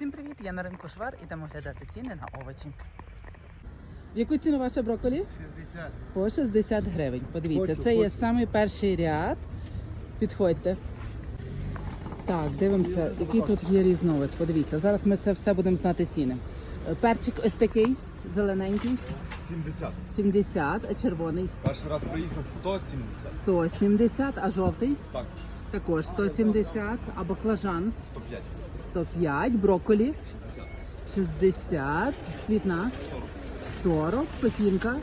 Всім привіт! Я на ринку Швар. Ідемо глядати ціни на овочі. В яку ціну ваша брокколі? 60. По 60 гривень. Подивіться, Хочу, це є хочу. самий перший ряд. Підходьте. Так, дивимося, який тут є різновид. Подивіться, зараз ми це все будемо знати ціни. Е, Перчик ось такий, зелененький, 70. 70, а червоний Перший раз приїхав 170. 170, а жовтий Так, також 170, а баклажан? 105. 105, брокколі? 60. 60, цвітна? 40, пекінка?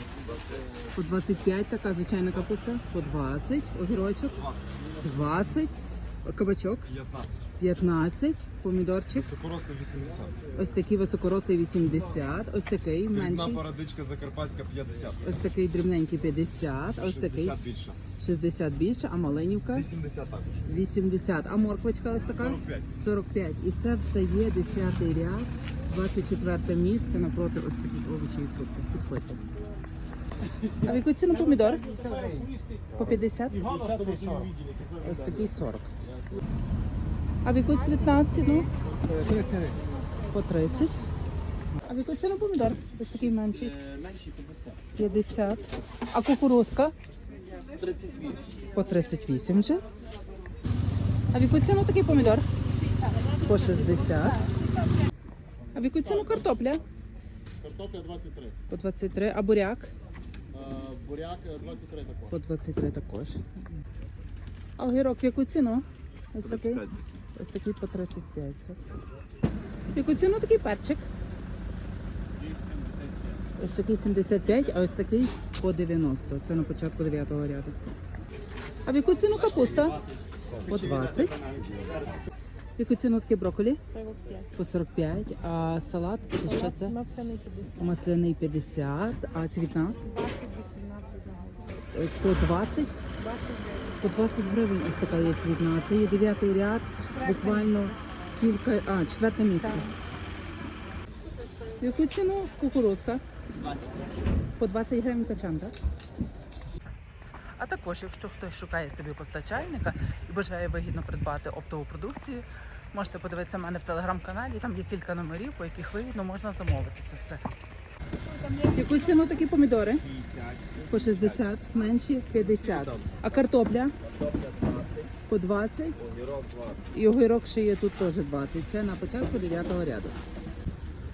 По 25, така звичайна капуста? По 20, огірочок? 20, кабачок? 15. 15, помідорчик, Сокорослий 80. ось такий високорослий 80, ось такий Дрібна менший, парадичка закарпатська 50. ось такий дрібненький 50, а ось такий. 60 більше. 60 більше, а маленівка 80 також. 80, а морквочка ось така 45. 45. І це все є 10 ряд, 24 місце напроти ось таких овочів і фруктів. Підходьте. А в яку ціну помідор? По 50? Ось такий 40. А в яку цвітна ціну? По 30. А в яку ціну помідор? Ось такий менший. Менші 50. 50. А кукурузка? 38. По 38 вже. А в яку ціну такий помідор? По 60. А в яку ціну картопля? Картопля 23, По 23. А буряк? е, буряк е, 23 також. По 23 також. А огірок в яку ціну? Ось такий? Ось такий по 35. В яку ціну такий перчик? Ось такий 75, а ось такий по 90. Це на початку 9-го ряду. А в яку ціну капуста? По 20. В яку ціну таке брокколі? 45. По 45. А салат чи що це? Масляний 50. Масляний 50, а цвітна 20, 18. Е, по 20. 20 По 20 гривень ось така є цвітна. Це є дев'ятий ряд, буквально кілька, а, четверте місце. В яку ціну кукурузка? 20. По 20 гривень качан, так? А також, якщо хтось шукає собі постачальника і бажає вигідно придбати оптову продукцію, можете подивитися в мене в телеграм-каналі, там є кілька номерів, по яких вигідно можна замовити це все. Яку ціну такі помідори? 50. По 60, менші 50. А картопля? По 20. Огірок 20. І огірок ще є тут теж 20. Це на початку 9 ряду.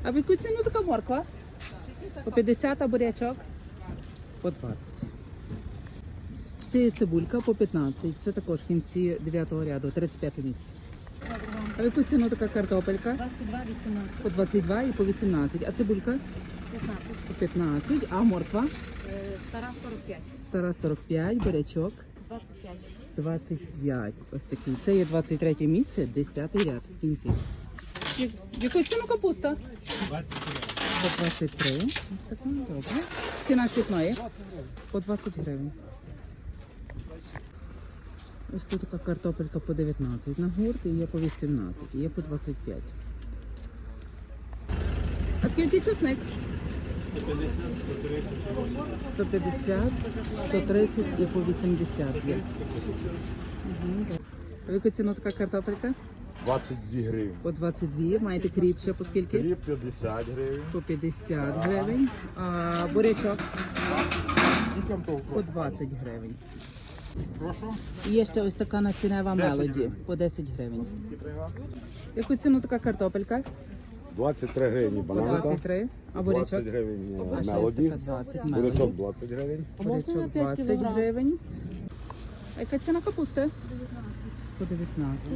А в яку ціну така морква? По 50, а бурячок? По 20. Ще є цибулька по 15. Це також в кінці 9 ряду, 35 місце. А в яку ціну така картопелька? 22, 18, По 22 і по 18. А цибулька? 15. По 15. А морква? Е, Стара 45. Стара 45, бурячок 25. 25. Ось такий. Це є 23 місце, 10 ряд в кінці. В яку ціну капуста? 23. По 23. Ось така, добре. Ціна цвітної? По 20 гривень. Ось тут така картопелька по 19 на гурт, і є по 18, і є по 25. А скільки чесник? 150, 130 і по 80 є. Мгм. А в ціну така картопелька? 22 гривень. По 22. Маєте кріп ще по скільки? Хліб 50 гривень. По 50 гривень. А бурячок по 20 гривень. Прошу. І Є ще ось така насінева 10 мелоді по 10 гривень. Яку ціну така картопелька? 23 гривні бананка. 23. А 20 гривень А е, ще ось мелоді. така 20 Бурячок 20 гривень. Бурячок 20 гривень. А яка ціна капусти? По 19.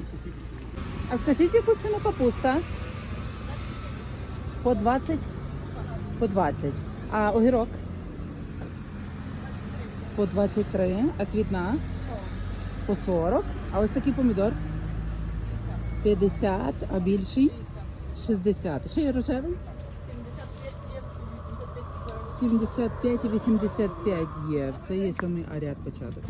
А скажіть, яку ціну капуста? По 20? По 20. А огірок? По 23. А цвітна? По 40. А ось такий помідор? 50, а більший? 60. Ще є рожевий? 75 і 85 є. Це є самий аріат початок.